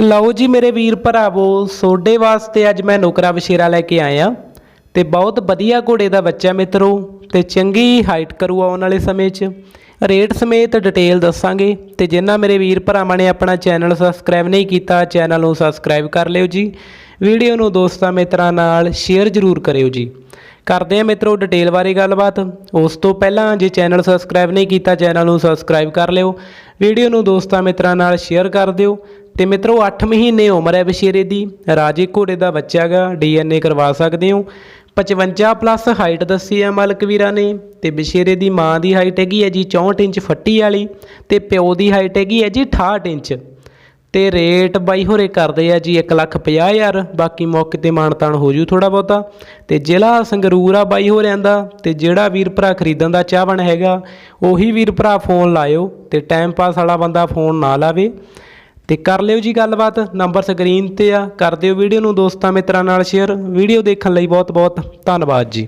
ਲਓ ਜੀ ਮੇਰੇ ਵੀਰ ਭਰਾਵੋ ਸੋਡੇ ਵਾਸਤੇ ਅੱਜ ਮੈਂ ਨੁਕਰਾ ਵਸ਼ੇਰਾ ਲੈ ਕੇ ਆਇਆ। ਤੇ ਬਹੁਤ ਵਧੀਆ ਘੋੜੇ ਦਾ ਬੱਚਾ ਮਿੱਤਰੋ, ਤੇ ਚੰਗੀ ਹਾਈਟ ਕਰੂ ਆਉਣ ਵਾਲੇ ਸਮੇਂ 'ਚ। ਰੇਟ ਸਮੇਤ ਡਿਟੇਲ ਦੱਸਾਂਗੇ। ਤੇ ਜਿਨ੍ਹਾਂ ਮੇਰੇ ਵੀਰ ਭਰਾਵਾਂ ਨੇ ਆਪਣਾ ਚੈਨਲ ਸਬਸਕ੍ਰਾਈਬ ਨਹੀਂ ਕੀਤਾ ਚੈਨਲ ਨੂੰ ਸਬਸਕ੍ਰਾਈਬ ਕਰ ਲਿਓ ਜੀ। ਵੀਡੀਓ ਨੂੰ ਦੋਸਤਾਂ ਮਿੱਤਰਾਂ ਨਾਲ ਸ਼ੇਅਰ ਜ਼ਰੂਰ ਕਰਿਓ ਜੀ। ਕਰਦੇ ਆ ਮਿੱਤਰੋ ਡਿਟੇਲ ਬਾਰੇ ਗੱਲਬਾਤ। ਉਸ ਤੋਂ ਪਹਿਲਾਂ ਜੇ ਚੈਨਲ ਸਬਸਕ੍ਰਾਈਬ ਨਹੀਂ ਕੀਤਾ ਚੈਨਲ ਨੂੰ ਸਬਸਕ੍ਰਾਈਬ ਕਰ ਲਿਓ। ਵੀਡੀਓ ਨੂੰ ਦੋਸਤਾਂ ਮਿੱਤਰਾਂ ਨਾਲ ਸ਼ੇਅਰ ਕਰ ਦਿਓ। ਤੇ ਮਿੱਤਰੋ 8 ਮਹੀਨੇ ਉਮਰ ਹੈ ਬਸ਼ੀਰੇ ਦੀ। ਰਾਜੇ ਘੋੜੇ ਦਾ ਬੱਚਾ ਹੈਗਾ ਡੀਐਨਏ ਕਰਵਾ ਸਕਦੇ ਹੋ। 55 ਪਲੱਸ ਹਾਈਟ ਦੱਸੀ ਹੈ ਮਾਲਕ ਵੀਰਾਂ ਨੇ। ਤੇ ਬਸ਼ੀਰੇ ਦੀ ਮਾਂ ਦੀ ਹਾਈਟ ਹੈਗੀ ਹੈ ਜੀ 64 ਇੰਚ ਫੱਟੀ ਵਾਲੀ ਤੇ ਪਿਓ ਦੀ ਹਾਈਟ ਹੈਗੀ ਹੈ ਜੀ 68 ਇੰਚ। ਤੇ ਰੇਟ ਬਾਈ ਹੋਰੇ ਕਰਦੇ ਆ ਜੀ 150000 ਬਾਕੀ ਮੌਕੇ ਤੇ ਮਾਨਤਾਨ ਹੋ ਜੂ ਥੋੜਾ ਬਹੁਤਾ। ਤੇ ਜ਼ਿਲ੍ਹਾ ਸੰਗਰੂਰ ਆ ਬਾਈ ਹੋਰਿਆਂ ਦਾ। ਤੇ ਜਿਹੜਾ ਵੀਰ ਭਰਾ ਖਰੀਦਣ ਦਾ ਚਾਹਵਣ ਹੈਗਾ, ਉਹੀ ਵੀਰ ਭਰਾ ਫੋਨ ਲਾਇਓ ਤੇ ਟਾਈਮ ਪਾਸ ਵਾਲਾ ਬੰਦਾ ਫੋਨ ਨਾ ਲਾਵੇ। ਤੇ ਕਰ ਲਿਓ ਜੀ ਗੱਲਬਾਤ, ਨੰਬਰ ਸਕਰੀਨ ਤੇ ਆ, ਕਰ ਦਿਓ ਵੀਡੀਓ ਨੂੰ ਦੋਸਤਾਂ ਮਿੱਤਰਾਂ ਨਾਲ ਸ਼ੇਅਰ ਵੀਡੀਓ ਦੇਖਣ ਲਈ ਬਹੁਤ ਬਹੁਤ ਧੰਨਵਾਦ ਜੀ।